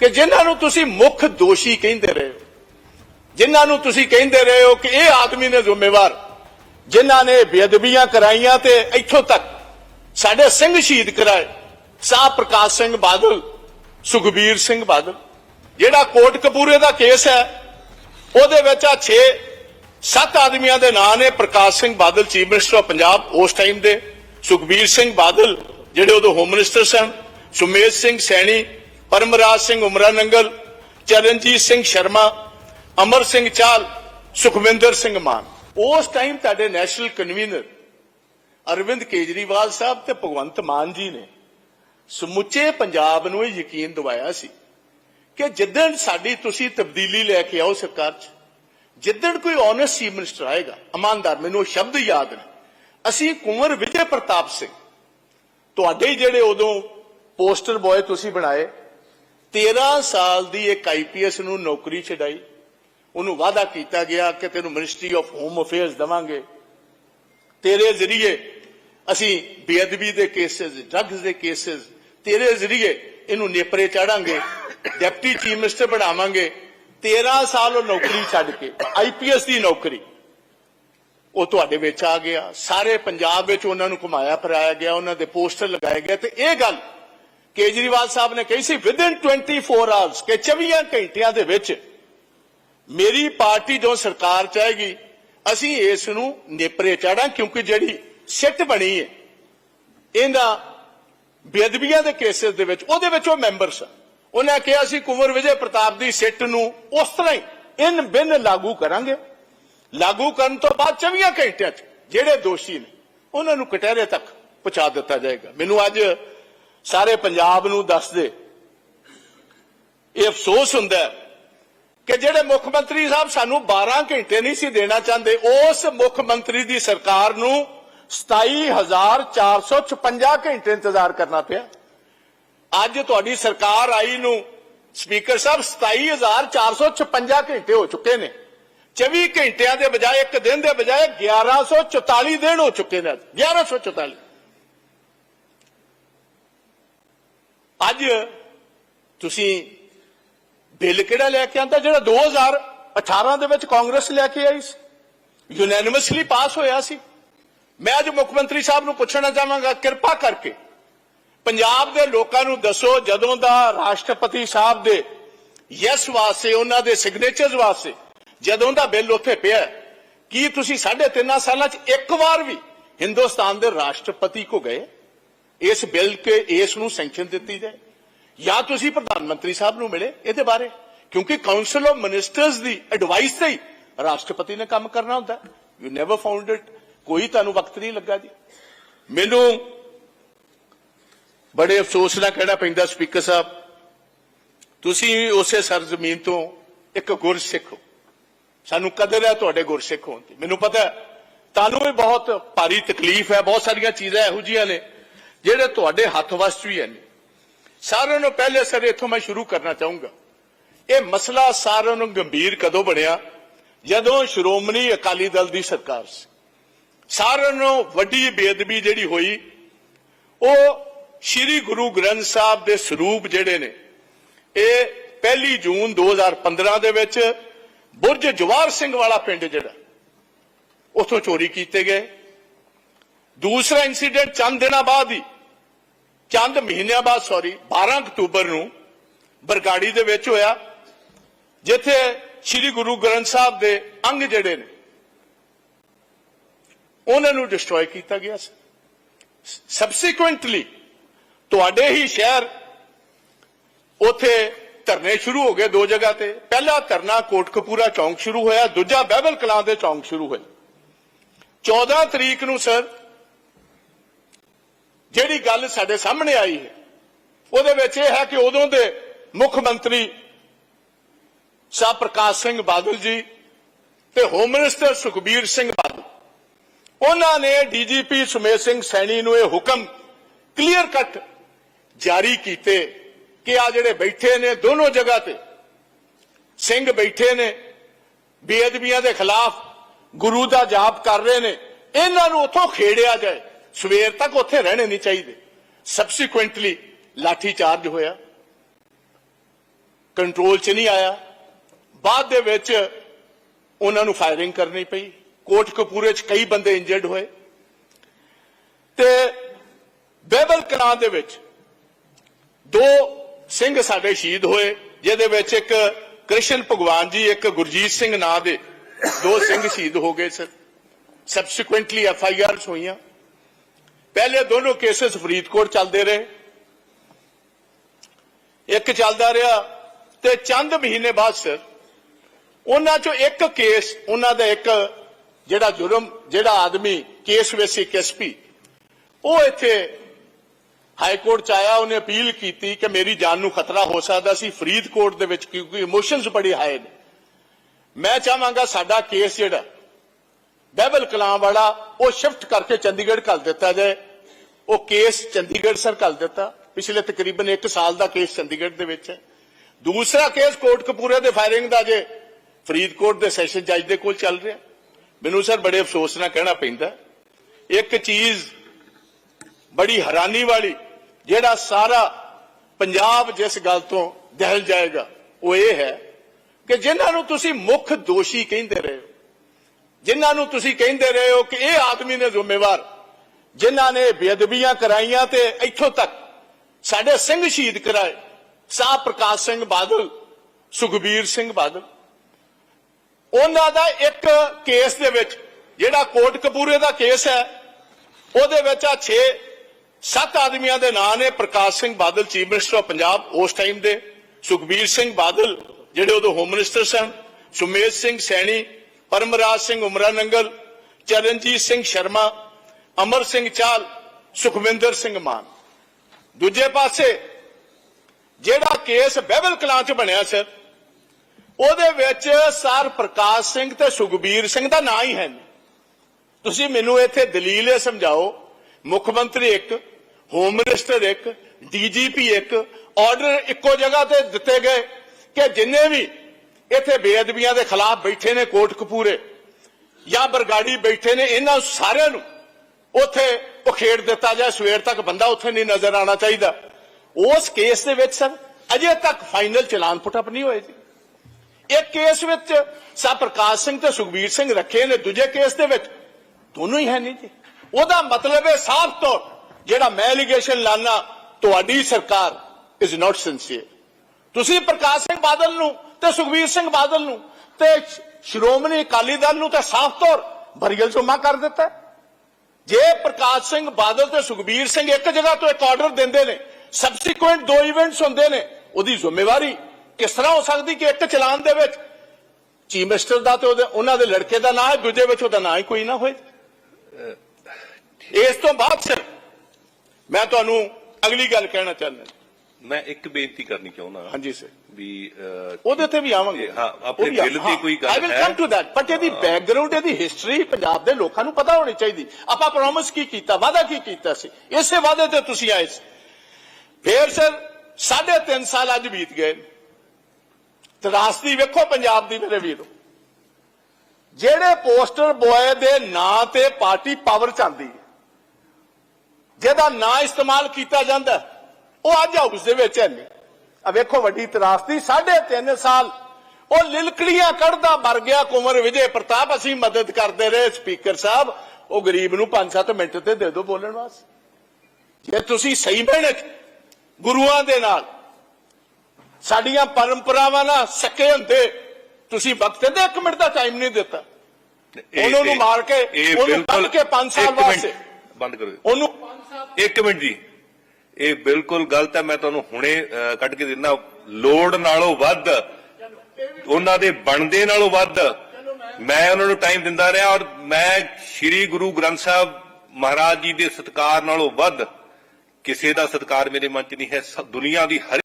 ਕਿ ਜਿਨ੍ਹਾਂ ਨੂੰ ਤੁਸੀਂ ਮੁੱਖ ਦੋਸ਼ੀ ਕਹਿੰਦੇ ਰਹੇ ਹੋ, ਜਿਨ੍ਹਾਂ ਨੂੰ ਤੁਸੀਂ ਕਹਿੰਦੇ ਰਹੇ ਹੋ ਕਿ ਇਹ ਆਦਮੀ ਨੇ ਜ਼ਿੰਮੇਵਾਰ, ਜਿਨ੍ਹਾਂ ਨੇ ਬੇਅਦਬੀਆਂ ਕਰਾਈਆਂ ਤੇ ਇੱਥੋਂ ਤੱਕ ਸਾਡੇ ਸਿੰਘ ਸ਼ਹੀਦ ਕਰਾਏ, ਸਾਹ ਪ੍ਰਕਾਸ਼ ਸਿੰਘ ਬਾਦਲ, ਸੁਖਬੀਰ ਸਿੰਘ ਬਾਦਲ, ਜਿਹੜਾ ਕੋਟ ਕਪੂਰੇ ਦਾ ਕੇਸ ਹੈ, ਉਹਦੇ ਵਿੱਚ ਆ 6 ਸੱਤ ਆਦਮੀਆਂ ਦੇ ਨਾਂ ਨੇ, Prakash Singh Badal, chief minister of Punjab ਉਸ ਟਾਈਮ ਦੇ, ਸੁਖਬੀਰ ਸਿੰਘ ਬਾਦਲ, ਜਿਹੜੇ ਉਦੋਂ ਹੋਮ ਮਿਨਿਸਟਰ ਸਨ ਸੁਮੇਸ਼ ਸਿੰਘ ਸੈਣੀ ਪਰਮਰਾਜ ਸਿੰਘ ਉਮਰਾ ਨੰਗਲ, ਚਰਨਜੀਤ ਸਿੰਘ ਸ਼ਰਮਾ, ਅਮਰ ਸਿੰਘ ਚਾਲ, ਸੁਖਵਿੰਦਰ ਸਿੰਘ ਮਾਨ। ਉਸ ਟਾਈਮ ਤੁਹਾਡੇ ਨੈਸ਼ਨਲ ਕਨਵੀਨਰ ਅਰਵਿੰਦ ਕੇਜਰੀਵਾਲ ਸਾਹਿਬ ਤੇ ਭਗਵੰਤ ਮਾਨ ਜੀ ਨੇ ਸਮੁੱਚੇ ਪੰਜਾਬ ਨੂੰ ਇਹ ਯਕੀਨ ਦਿਵਾਇਆ ਸੀ ਕਿ ਜਿੱਦਣ ਸਾਡੀ ਤੁਸੀਂ ਤਬਦੀਲੀ ਲੈ ਕੇ ਆਓ ਸਰਕਾਰ 'ਚ, ਜਿੱਦਣ ਕੋਈ ਓਨੈਸਟ ਚੀਫ ਮਿਨਿਸਟਰ ਆਏਗਾ, ਇਮਾਨਦਾਰ, ਮੈਨੂੰ ਉਹ ਸ਼ਬਦ ਯਾਦ ਨੇ, ਅਸੀਂ ਕੁੰਵਰ ਵਿਜੇ ਪ੍ਰਤਾਪ ਸਿੰਘ, ਤੁਹਾਡੇ ਹੀ ਜਿਹੜੇ ਉਦੋਂ ਪੋਸਟਰ ਬॉय ਤੁਸੀਂ ਬਣਾਏ 13 ਸਾਲ ਦੀ ਇੱਕ ਆਈਪੀਐਸ ਨੂੰ ਨੌਕਰੀ ਛਡਾਈ। ਉਹਨੂੰ ਵਾਅਦਾ ਕੀਤਾ ਗਿਆ ਕਿ ਤੈਨੂੰ ਮਿਨਿਸਟਰੀ ਆਫ ਹੋਮ ਅਫੇਅਰਸ ਦਵਾਂਗੇ। ਤੇਰੇ ਜ਼ਰੀਏ ਅਸੀਂ ਬੇਅਦਬੀ ਦੇ ਕੇਸਿਸ ਡਰੱਗਸ ਦੇ ਕੇਸਿਸ ਤੇਰੇ ਜ਼ਰੀਏ ਇਹਨੂੰ ਨੇਪਰੇ ਚਾੜਾਂਗੇ ਡਿਪਟੀ ਚੀਫ ਮਿਨਿਸਟਰ ਬਣਾਵਾਂਗੇ। 13 ਸਾਲ ਉਹ ਨੌਕਰੀ ਛੱਡ ਕੇ ਆਈਪੀਐਸ ਦੀ ਨੌਕਰੀ, ਉਹ ਤੁਹਾਡੇ ਵਿੱਚ ਆ ਗਿਆ। ਸਾਰੇ ਪੰਜਾਬ ਵਿੱਚ ਉਹਨਾਂ ਨੂੰ ਘੁਮਾਇਆ ਫਰਾਇਆ ਗਿਆ, ਉਹਨਾਂ ਦੇ ਪੋਸਟਰ ਲਗਾਏ ਗਏ। ਤੇ ਇਹ ਗੱਲ ਕੇਜਰੀਵਾਲ ਸਾਹਿਬ ਨੇ ਕਹੀ ਸੀ ਵਿਦਿਨ 24 ਆਵਰਸ ਕਿ 24 ਘੰਟਿਆਂ ਦੇ ਵਿੱਚ ਮੇਰੀ ਪਾਰਟੀ ਜੋ ਸਰਕਾਰ ਚਾਹੇਗੀ, ਅਸੀਂ ਇਸ ਨੂੰ ਨੇਪਰੇ ਚਾੜਾਂ ਕਿਉਂਕਿ ਜਿਹੜੀ ਸਿੱਟ ਬਣੀ ਹੈ, ਇਹਦਾ ਬੇਅਦਬੀਆਂ ਦੇ ਕੇਸਿਸ ਦੇ ਵਿੱਚ, ਉਹਦੇ ਵਿੱਚ ਉਹ ਮੈਂਬਰ ਸਨ ਉਹਨਾਂ ਕਿਹਾ ਸੀ, ਕੁਵਰ ਵਿਜੇ ਪ੍ਰਤਾਪ ਦੀ ਸਿੱਟ ਨੂੰ ਉਸ ਤਰ੍ਹਾਂ ਹੀ, ਇਨ ਬਿਨ ਲਾਗੂ ਕਰਾਂਗੇ। ਲਾਗੂ ਕਰਨ ਤੋਂ ਬਾਅਦ 24 ਘੰਟਿਆਂ 'ਚ, ਜਿਹੜੇ ਦੋਸ਼ੀ ਨੇ, ਉਹਨਾਂ ਨੂੰ ਕਟਹਿਰੇ ਤੱਕ ਪਹੁੰਚਾ ਦਿੱਤਾ ਜਾਏਗਾ। ਮੈਨੂੰ ਅੱਜ ਸਾਰੇ ਪੰਜਾਬ ਨੂੰ ਦੱਸ ਦੇ। ਇਹ ਅਫਸੋਸ ਹੁੰਦਾ ਕਿ ਜਿਹੜੇ ਮੁੱਖ ਮੰਤਰੀ ਸਾਹਿਬ ਸਾਨੂੰ 12 ਘੰਟੇ ਨਹੀਂ ਸੀ ਦੇਣਾ ਚਾਹੁੰਦੇ, ਉਸ ਮੁੱਖ ਮੰਤਰੀ ਦੀ ਸਰਕਾਰ ਨੂੰ 27456 ਘੰਟੇ ਇੰਤਜ਼ਾਰ ਕਰਨਾ ਪਿਆ। ਅੱਜ ਤੁਹਾਡੀ ਸਰਕਾਰ ਆਈ ਨੂੰ ਸਪੀਕਰ ਸਾਹਿਬ 27456 ਘੰਟੇ ਹੋ ਚੁੱਕੇ ਨੇ। 24 ਘੰਟਿਆਂ ਦੇ ਬਜਾਏ, ਇੱਕ ਦਿਨ ਦੇ ਬਜਾਏ 1144 ਦਿਨ ਹੋ ਚੁੱਕੇ ਨੇ 1144 ਅੱਜ ਤੁਸੀਂ ਬਿੱਲ ਕਿਹੜਾ ਲੈ ਕੇ ਆਂਦਾ? ਜਿਹੜਾ 2018 ਦੇ ਵਿੱਚ ਕਾਂਗਰਸ ਲੈ ਕੇ ਆਈ ਸੀ। ਯੂਨੈਨਿਮਸਲੀ ਪਾਸ ਹੋਇਆ ਸੀ। ਮੈਂ ਅੱਜ ਮੁੱਖ ਮੰਤਰੀ ਸਾਹਿਬ ਨੂੰ ਪੁੱਛਣਾ ਚਾਹਾਂਗਾ, ਕਿਰਪਾ ਕਰਕੇ ਪੰਜਾਬ ਦੇ ਲੋਕਾਂ ਨੂੰ ਦੱਸੋ, ਜਦੋਂ ਦਾ ਰਾਸ਼ਟਰਪਤੀ ਸਾਹਿਬ ਦੇ ਯੈਸ ਵਾਸਤੇ, ਉਹਨਾਂ ਦੇ ਸਿਗਨੇਚਰਸ ਵਾਸਤੇ, ਜਦੋਂ ਦਾ ਬਿੱਲ ਉੱਥੇ ਪਿਆ ਕੀ ਤੁਸੀਂ ਸਾਢੇ ਤਿੰਨਾਂ ਸਾਲਾਂ 'ਚ ਇੱਕ ਵਾਰ ਵੀ ਹਿੰਦੁਸਤਾਨ ਦੇ ਰਾਸ਼ਟਰਪਤੀ ਕੋ ਗਏ? ਇਸ ਬਿੱਲ ਕੇ ਇਸ ਨੂੰ ਸੈਂਕਸ਼ਨ ਦਿੱਤੀ ਜਾਏ। ਜਾਂ ਤੁਸੀਂ ਪ੍ਰਧਾਨ ਮੰਤਰੀ ਸਾਹਿਬ ਨੂੰ ਮਿਲੇ ਇਹਦੇ ਬਾਰੇ, ਕਿਉਂਕਿ ਕਾਉਂਸਲ ਆਫ ਮਿਨਿਸਟਰਸ ਦੀ ਐਡਵਾਈਸ ਤੇ ਹੀ ਰਾਸ਼ਟਰਪਤੀ ਨੇ ਕੰਮ ਕਰਨਾ ਹੁੰਦਾ। ਯੂ ਨੈਵਰ ਫਾਊਂਡ ਇਟ ਕੋਈ ਤੁਹਾਨੂੰ ਵਕਤ ਨਹੀਂ ਲੱਗਾ ਜੀ। ਮੈਨੂੰ ਬੜੇ ਅਫਸੋਸ ਨਾਲ ਕਹਿਣਾ ਪੈਂਦਾ ਸਪੀਕਰ ਸਾਹਿਬ, ਤੁਸੀਂ ਉਸੇ ਸਰਜ਼ਮੀਨ ਤੋਂ ਇੱਕ ਗੁਰਸਿੱਖ ਹੋ। ਸਾਨੂੰ ਕਦਰ ਹੈ ਤੁਹਾਡੇ ਗੁਰਸਿੱਖ ਹੋਣ ਦੀ। ਮੈਨੂੰ ਪਤਾ ਤੁਹਾਨੂੰ ਵੀ ਬਹੁਤ ਭਾਰੀ ਤਕਲੀਫ ਹੈ, ਬਹੁਤ ਸਾਰੀਆਂ ਚੀਜ਼ਾਂ ਇਹੋ ਜੀਆਂ ਨੇ। ਜਿਹੜੇ ਤੁਹਾਡੇ ਹੱਥ ਵਸ 'ਚ ਵੀ ਹਨ। ਸਾਰਿਆਂ ਨੂੰ ਪਹਿਲੇ ਸਰ ਇੱਥੋਂ ਮੈਂ ਸ਼ੁਰੂ ਕਰਨਾ ਚਾਹੂੰਗਾ। ਇਹ ਮਸਲਾ ਸਾਰਿਆਂ ਨੂੰ ਗੰਭੀਰ ਕਦੋਂ ਬਣਿਆ? ਜਦੋਂ ਸ਼੍ਰੋਮਣੀ ਅਕਾਲੀ ਦਲ ਦੀ ਸਰਕਾਰ ਸੀ। ਸਾਰਿਆਂ ਨੂੰ ਵੱਡੀ ਬੇਅਦਬੀ ਜਿਹੜੀ ਹੋਈ, ਉਹ ਸ੍ਰੀ ਗੁਰੂ ਗ੍ਰੰਥ ਸਾਹਿਬ ਦੇ ਸਰੂਪ ਜਿਹੜੇ ਨੇ, ਇਹ ਪਹਿਲੀ ਜੂਨ 2015 ਦੇ ਵਿੱਚ ਬੁਰਜ ਜਵਾਰ ਸਿੰਘ ਵਾਲਾ ਪਿੰਡ ਜਿਹੜਾ, ਉਥੋਂ ਚੋਰੀ ਕੀਤੇ ਗਏ। ਦੂਸਰਾ ਇਨਸੀਡੈਂਟ ਚੰਦ ਦਿਨਾਂ ਬਾਅਦ ਹੀ। ਚੰਦ ਮਹੀਨਿਆਂ ਬਾਅਦ ਸੌਰੀ 12 ਅਕਤੂਬਰ ਨੂੰ ਬਰਗਾੜੀ ਦੇ ਵਿੱਚ ਹੋਇਆ, ਜਿੱਥੇ ਸ੍ਰੀ ਗੁਰੂ ਗ੍ਰੰਥ ਸਾਹਿਬ ਦੇ ਅੰਗ ਜਿਹੜੇ ਨੇ, ਉਹਨਾਂ ਨੂੰ ਡਿਸਟਰੋਏ ਕੀਤਾ ਗਿਆ ਸੀ। ਸਬਸੀਕੁਐਂਟਲੀ ਤੁਹਾਡੇ ਹੀ ਸ਼ਹਿਰ ਉਥੇ ਧਰਨੇ ਸ਼ੁਰੂ ਹੋ ਗਏ ਦੋ ਜਗ੍ਹਾ ਤੇ। ਪਹਿਲਾ ਧਰਨਾ ਕੋਟਕਪੂਰਾ ਚੌਂਕ ਸ਼ੁਰੂ ਹੋਇਆ, ਦੂਜਾ ਬਹਿਬਲ ਕਲਾਂ ਦੇ ਚੌਂਕ ਸ਼ੁਰੂ ਹੋਇਆ 14 ਤਰੀਕ ਨੂੰ ਸਰ ਜਿਹੜੀ ਗੱਲ ਸਾਡੇ ਸਾਹਮਣੇ ਆਈ ਹੈ, ਉਹਦੇ ਵਿੱਚ ਇਹ ਹੈ ਕਿ ਉਦੋਂ ਦੇ ਮੁੱਖ ਮੰਤਰੀ ਸ਼ਾਹ ਪ੍ਰਕਾਸ਼ ਸਿੰਘ ਬਾਦਲ ਜੀ ਤੇ ਹੋਮ ਮਿਨਿਸਟਰ ਸੁਖਬੀਰ ਸਿੰਘ ਬਾਦਲ, ਉਹਨਾਂ ਨੇ ਡੀਜੀਪੀ ਸੁਮੇਸ਼ ਸਿੰਘ ਸੈਣੀ ਨੂੰ ਇਹ ਹੁਕਮ ਕਲੀਅਰ ਕੱਟ ਜਾਰੀ ਕੀਤੇ ਕਿ ਆ ਜਿਹੜੇ ਬੈਠੇ ਨੇ ਦੋਨੋਂ ਜਗ੍ਹਾ ਤੇ, ਸਿੰਘ ਬੈਠੇ ਨੇ, ਬੇਅਦਬੀਆਂ ਦੇ ਖਿਲਾਫ ਗੁਰੂ ਦਾ ਜਾਪ ਕਰ ਰਹੇ ਨੇ, ਇਹਨਾਂ ਨੂੰ ਉਥੋਂ ਖੇੜਿਆ ਜਾਏ। ਸਵੇਰ ਤੱਕ ਉੱਥੇ ਰਹਿਣੇ ਨਹੀਂ ਚਾਹੀਦੇ। ਸਬਸੀਕੁਐਂਟਲੀ ਲਾਠੀ ਚਾਰਜ ਹੋਇਆ। ਕੰਟਰੋਲ 'ਚ ਨਹੀਂ ਆਇਆ। ਬਾਅਦ ਦੇ ਵਿੱਚ ਉਹਨਾਂ ਨੂੰ ਫਾਇਰਿੰਗ ਕਰਨੀ ਪਈ। ਕੋਟ ਕਪੂਰੇ 'ਚ ਕਈ ਬੰਦੇ ਇੰਜਰਡ ਹੋਏ। ਤੇ ਬੇਬਲ ਕਲਾਂ ਦੇ ਵਿੱਚ ਦੋ ਸਿੰਘ ਸਾਡੇ ਸ਼ਹੀਦ ਹੋਏ, ਜਿਹਦੇ ਵਿੱਚ ਇੱਕ ਕ੍ਰਿਸ਼ਨ ਭਗਵਾਨ ਜੀ, ਇੱਕ ਗੁਰਜੀਤ ਸਿੰਘ ਨਾਂ ਦੇ ਦੋ ਸਿੰਘ ਸ਼ਹੀਦ ਹੋ ਗਏ sir. Subsequently F I Rs ਹੋਈਆਂ। ਪਹਿਲੇ ਦੋਨੋਂ ਕੇਸਸ ਫਰੀਦਕੋਟ ਚੱਲਦੇ ਰਹੇ। ਇੱਕ ਚੱਲਦਾ ਰਿਹਾ ਤੇ ਚੰਦ ਮਹੀਨੇ ਬਾਅਦ ਸਰ, ਉਹਨਾਂ ਚੋਂ ਇੱਕ ਕੇਸ, ਉਹਨਾਂ ਦਾ ਇੱਕ ਜਿਹੜਾ ਜੁਰਮ, ਜਿਹੜਾ ਆਦਮੀ ਕੇਸ ਵਿੱਚ ਇੱਕ ਐਸਪੀ ਉਹ ਇੱਥੇ ਹਾਈ ਕੋਰਟ ਚ ਆਇਆ, ਉਹਨੇ ਅਪੀਲ ਕੀਤੀ ਕਿ ਮੇਰੀ ਜਾਨ ਨੂੰ ਖਤਰਾ ਹੋ ਸਕਦਾ ਸੀ। ਫਰੀਦਕੋਟ ਦੇ ਵਿੱਚ ਕਿਉਂਕਿ ਇਮੋਸ਼ਨਸ ਬੜੇ ਹਾਈ ਨੇ। ਮੈਂ ਚਾਹਾਂਗਾ ਸਾਡਾ ਕੇਸ ਜਿਹੜਾ ਬਹਿਬਲ ਕਲਾਂ ਵਾਲਾ ਉਹ ਸ਼ਿਫਟ ਕਰਕੇ ਚੰਡੀਗੜ੍ਹ ਘੱਲ ਦਿੱਤਾ ਜਾਏ। ਉਹ ਕੇਸ ਚੰਡੀਗੜ੍ਹ ਸਰ ਘੱਲ ਦਿੱਤਾ। ਪਿਛਲੇ ਤਕਰੀਬਨ 1 ਸਾਲ ਦਾ ਕੇਸ ਚੰਡੀਗੜ੍ਹ ਦੇ ਵਿੱਚ ਹੈ। ਦੂਸਰਾ ਕੇਸ ਕੋਟ ਕਪੂਰੇ ਦੇ ਫਾਇਰਿੰਗ ਦਾ ਜੇ ਫਰੀਦਕੋਟ ਦੇ ਸੈਸ਼ਨ ਜੱਜ ਦੇ ਕੋਲ ਚੱਲ ਰਿਹਾ। ਮੈਨੂੰ ਸਰ ਬੜੇ ਅਫਸੋਸ ਨਾਲ ਕਹਿਣਾ ਪੈਂਦਾ ਇੱਕ ਚੀਜ਼ ਬੜੀ ਹੈਰਾਨੀ ਵਾਲੀ, ਜਿਹੜਾ ਸਾਰਾ ਪੰਜਾਬ ਜਿਸ ਗੱਲ ਤੋਂ ਦਹਿਲ ਜਾਏਗਾ, ਉਹ ਇਹ ਹੈ ਕਿ ਜਿਨ੍ਹਾਂ ਨੂੰ ਤੁਸੀਂ ਮੁੱਖ ਦੋਸ਼ੀ ਕਹਿੰਦੇ ਰਹੇ ਹੋ ਜਿਨ੍ਹਾਂ ਨੂੰ ਤੁਸੀਂ ਕਹਿੰਦੇ ਰਹੇ ਹੋ ਕਿ ਇਹ ਆਦਮੀ ਨੇ ਜ਼ਿੰਮੇਵਾਰ, ਜਿਨ੍ਹਾਂ ਨੇ ਬੇਅਦਬੀਆਂ ਕਰਾਈਆਂ ਤੇ ਇੱਥੋਂ ਤੱਕ ਸਾਡੇ ਸਿੰਘ ਸ਼ਹੀਦ ਕਰਾਏ। ਸਾਹ ਪ੍ਰਕਾਸ਼ ਸਿੰਘ ਬਾਦਲ, ਸੁਖਬੀਰ ਸਿੰਘ ਬਾਦਲ। ਉਹਨਾਂ ਦਾ ਇੱਕ ਕੇਸ ਦੇ ਵਿੱਚ, ਜਿਹੜਾ ਕੋਟ ਕਪੂਰੇ ਦਾ ਕੇਸ ਹੈ, ਉਹਦੇ ਵਿੱਚ ਆ 6 ਸੱਤ ਆਦਮੀਆਂ ਦੇ ਨਾਂ ਨੇ Prakash Singh Badal, chief minister of Punjab ਉਸ ਟਾਈਮ ਦੇ, ਸੁਖਬੀਰ ਸਿੰਘ ਬਾਦਲ, ਜਿਹੜੇ ਉਦੋਂ ਹੋਮ ਮਿਨਿਸਟਰ ਸਨ, ਸੁਮੇਧ ਸਿੰਘ ਸੈਣੀ ਪਰਮਰਾਜ ਸਿੰਘ ਉਮਰਾ ਨੰਗਲ, ਚਰਨਜੀਤ ਸਿੰਘ ਸ਼ਰਮਾ, ਅਮਰ ਸਿੰਘ ਚਾਲ, ਸੁਖਵਿੰਦਰ ਸਿੰਘ ਮਾਨ। ਦੂਜੇ ਪਾਸੇ ਜਿਹੜਾ ਕੇਸ ਬਹਿਬਲ ਕਲਾਂ ਚ ਬਣਿਆ ਸਰ, ਉਹਦੇ ਵਿੱਚ ਸਰ ਪ੍ਰਕਾਸ਼ ਸਿੰਘ ਤੇ ਸੁਖਬੀਰ ਸਿੰਘ ਦਾ ਨਾਂ ਹੀ ਹੈ ਤੁਸੀਂ ਮੈਨੂੰ ਇੱਥੇ ਦਲੀਲ ਇਹ ਸਮਝਾਓ, ਮੁੱਖ ਮੰਤਰੀ ਇੱਕ, ਹੋਮ ਮਿਨਿਸਟਰ ਇੱਕ, ਡੀਜੀਪੀ ਇੱਕ, ਆਰਡਰ ਇੱਕੋ ਜਗ੍ਹਾ ਤੇ ਦਿੱਤੇ ਗਏ ਕਿ ਜਿੰਨੇ ਵੀ ਇੱਥੇ ਬੇਅਦਬੀਆਂ ਦੇ ਖਿਲਾਫ ਬੈਠੇ ਨੇ ਕੋਟ ਕਪੂਰੇ ਜਾਂ ਬਰਗਾੜੀ ਬੈਠੇ ਨੇ, ਇਹਨਾਂ ਸਾਰਿਆਂ ਨੂੰ ਉੱਥੇ ਉਖੇੜ ਦਿੱਤਾ ਜਾਏ। ਸਵੇਰ ਤੱਕ ਬੰਦਾ ਉੱਥੇ ਨਹੀਂ ਨਜ਼ਰ ਆਣਾ ਚਾਹੀਦਾ। ਉਸ ਕੇਸ ਦੇ ਵਿੱਚ ਸਰ, ਅਜੇ ਤੱਕ ਫਾਈਨਲ ਚਲਾਨ ਪੁਟਅਪ ਨਹੀਂ ਹੋਏ ਜੀ। ਇੱਕ ਕੇਸ ਵਿੱਚ ਸਾ ਪ੍ਰਕਾਸ਼ ਸਿੰਘ ਤੇ ਸੁਖਬੀਰ ਸਿੰਘ ਰੱਖੇ ਨੇ, ਦੂਜੇ ਕੇਸ ਦੇ ਵਿੱਚ ਦੋਨੋਂ ਹੀ ਹੈ ਨਹੀਂ ਜੀ। ਉਹਦਾ ਮਤਲਬ ਹੈ ਸਾਫ਼ ਤੌਰ ਜਿਹੜਾ ਮੈਂ ਐਲੀਗੇਸ਼ਨ ਲਾਣਾ ਤੁਹਾਡੀ ਸਰਕਾਰ ਇਜ਼ ਨਾਟ ਸਿੰਸੀਅਰ ਤੁਸੀਂ ਪ੍ਰਕਾਸ਼ ਸਿੰਘ ਬਾਦਲ ਨੂੰ ਤੇ ਸੁਖਬੀਰ ਸਿੰਘ ਬਾਦਲ ਨੂੰ, ਤੇ ਸ਼੍ਰੋਮਣੀ ਅਕਾਲੀ ਦਲ ਨੂੰ ਤਾਂ ਸਾਫ਼ ਤੌਰ ਬਰੀਅਲ ਜਮਾ ਕਰ ਦਿੱਤਾ। ਜੇ ਪ੍ਰਕਾਸ਼ ਸਿੰਘ ਬਾਦਲ ਤੇ ਸੁਖਬੀਰ ਸਿੰਘ ਇੱਕ ਜਗ੍ਹਾ ਤੋਂ ਇੱਕ ਆਰਡਰ ਦਿੰਦੇ ਨੇ ਸਬਸੀਕੁਐਂਟ ਦੋ ਇਵੈਂਟਸ ਹੁੰਦੇ ਨੇ, ਉਹਦੀ ਜ਼ਿੰਮੇਵਾਰੀ ਕਿਸ ਤਰ੍ਹਾਂ ਹੋ ਸਕਦੀ ਕਿ ਇੱਕ ਚਲਾਨ ਦੇ ਵਿੱਚ ਚੀਫ ਮਿਨਿਸਟਰ ਦਾ ਤੇ ਉਹਦੇ, ਉਹਨਾਂ ਦੇ ਲੜਕੇ ਦਾ ਨਾਂ ਹੈ ਦੂਜੇ ਵਿੱਚ ਉਹਦਾ ਨਾਂ ਹੀ ਕੋਈ ਨਾ ਹੋਏ? ਇਸ ਤੋਂ ਬਾਅਦ ਸਰ ਮੈਂ ਤੁਹਾਨੂੰ ਅਗਲੀ ਗੱਲ ਕਹਿਣਾ ਚਾਹੁੰਦਾ। ਮੈਂ ਇੱਕ ਬੇਨਤੀ ਕਰਨੀ ਚਾਹੁੰਦਾ ਹਾਂਜੀ ਸਰ ਵੀ ਉਹਦੇ ਤੇ ਵੀ ਆਵਾਂਗੇ। ਹਾਂ, ਆਪਣੇ ਦਿਲ ਦੀ ਕੋਈ ਗੱਲ ਆਈ ਵਿਲ ਹੈ। ਕਮ ਟੂ ਦੈਟ ਬਟ ਇਹਦੀ ਬੈਕਗ੍ਰਾਉਂਡ ਇਹਦੀ ਹਿਸਟਰੀ ਪੰਜਾਬ ਦੇ ਲੋਕਾਂ ਨੂੰ ਪਤਾ ਹੋਣੀ ਚਾਹੀਦੀ। ਆਪਾਂ ਪ੍ਰੋਮਿਸ ਕੀ ਕੀਤਾ ਵਾਅਦਾ ਕੀ ਕੀਤਾ ਸੀ? ਇਸੇ ਵਾਅਦੇ ਤੇ ਤੁਸੀਂ ਆਏ ਸੀ। ਫੇਰ ਸਰ ਸਾਢੇ ਤਿੰਨ ਸਾਲ ਅੱਜ ਬੀਤ ਗਏ ਤਰਾਸਦੀ ਵੇਖੋ ਪੰਜਾਬ ਦੀ ਮੇਰੇ ਵੀਰੋ। ਜਿਹੜੇ ਪੋਸਟਰ ਬੋਏ ਦੇ ਨਾਂ ਤੇ ਪਾਰਟੀ ਪਾਵਰ ਚਾਹੁੰਦੀ ਹੈ ਜਿਹਦਾ ਨਾਂ ਇਸਤੇਮਾਲ ਕੀਤਾ ਜਾਂਦਾ ਹੈ, ਉਹ ਅੱਜ ਹਾਊਸ ਦੇ ਵਿੱਚ ਹੈ ਨਹੀਂ। ਆ ਵੇਖੋ ਵੱਡੀ ਤਰਾਸਦੀ ਸਾਢੇ ਤਿੰਨ ਸਾਲ ਉਹ ਲਿਲਕੜੀਆਂ ਕੱਢਦਾ ਮਰ ਗਿਆ ਕੁੰਵਰ ਵਿਜੇ ਪ੍ਰਤਾਪ ਅਸੀਂ ਮਦਦ ਕਰਦੇ ਰਹੇ। ਸਪੀਕਰ ਸਾਹਿਬ ਉਹ ਗਰੀਬ ਨੂੰ 5-7 ਮਿੰਟ ਤੇ ਦੇ ਦਿਓ ਬੋਲਣ ਵਾਸਤੇ। ਜੇ ਤੁਸੀਂ ਸਹੀ ਮਿਹਨਤ ਗੁਰੂਆਂ ਦੇ ਨਾਲ ਸਾਡੀਆਂ ਪਰੰਪਰਾਵਾਂ ਨਾਲ ਸੱਕੇ ਹੁੰਦੇ ਤੁਸੀਂ ਵਕਤ ਦੇ ਇੱਕ ਮਿੰਟ ਦਾ ਟਾਈਮ ਨਹੀਂ ਦਿੱਤਾ। ਉਹਨਾਂ ਨੂੰ ਮਾਰ ਕੇ, ਉਹਨੂੰ ਬੰਨ੍ਹ ਕੇ ਪੰਜ ਸਾਲ ਇੱਕ ਮਿੰਟ, ਵਾਸਤੇ। ਬੰਦ ਕਰੋ। ਉਹਨੂੰ ਇੱਕ ਮਿੰਟ ਜੀ। ਇਹ ਬਿਲਕੁਲ ਗਲਤ ਹੈ, ਮੈਂ ਤੁਹਾਨੂੰ ਹੁਣੇ ਕੱਢ ਕੇ ਦਿੰਦਾ। ਲੋੜ ਨਾਲੋਂ ਵੱਧ, ਉਹਨਾਂ ਦੇ ਬਣਦੇ ਨਾਲੋਂ ਵੱਧ, ਮੈਂ ਉਹਨਾਂ ਨੂੰ ਟਾਈਮ ਦਿੰਦਾ ਰਿਹਾ ਔਰ ਮੈਂ ਸ੍ਰੀ ਗੁਰੂ ਗ੍ਰੰਥ ਸਾਹਿਬ ਮਹਾਰਾਜ ਜੀ ਦੇ ਸਤਕਾਰ ਨਾਲੋਂ ਵੱਧ, ਕਿਸੇ ਦਾ ਸਤਕਾਰ ਮੇਰੇ ਮਨ 'ਚ ਨਹੀਂ ਹੈ। ਸ- ਦੁਨੀਆ ਦੀ ਹਰ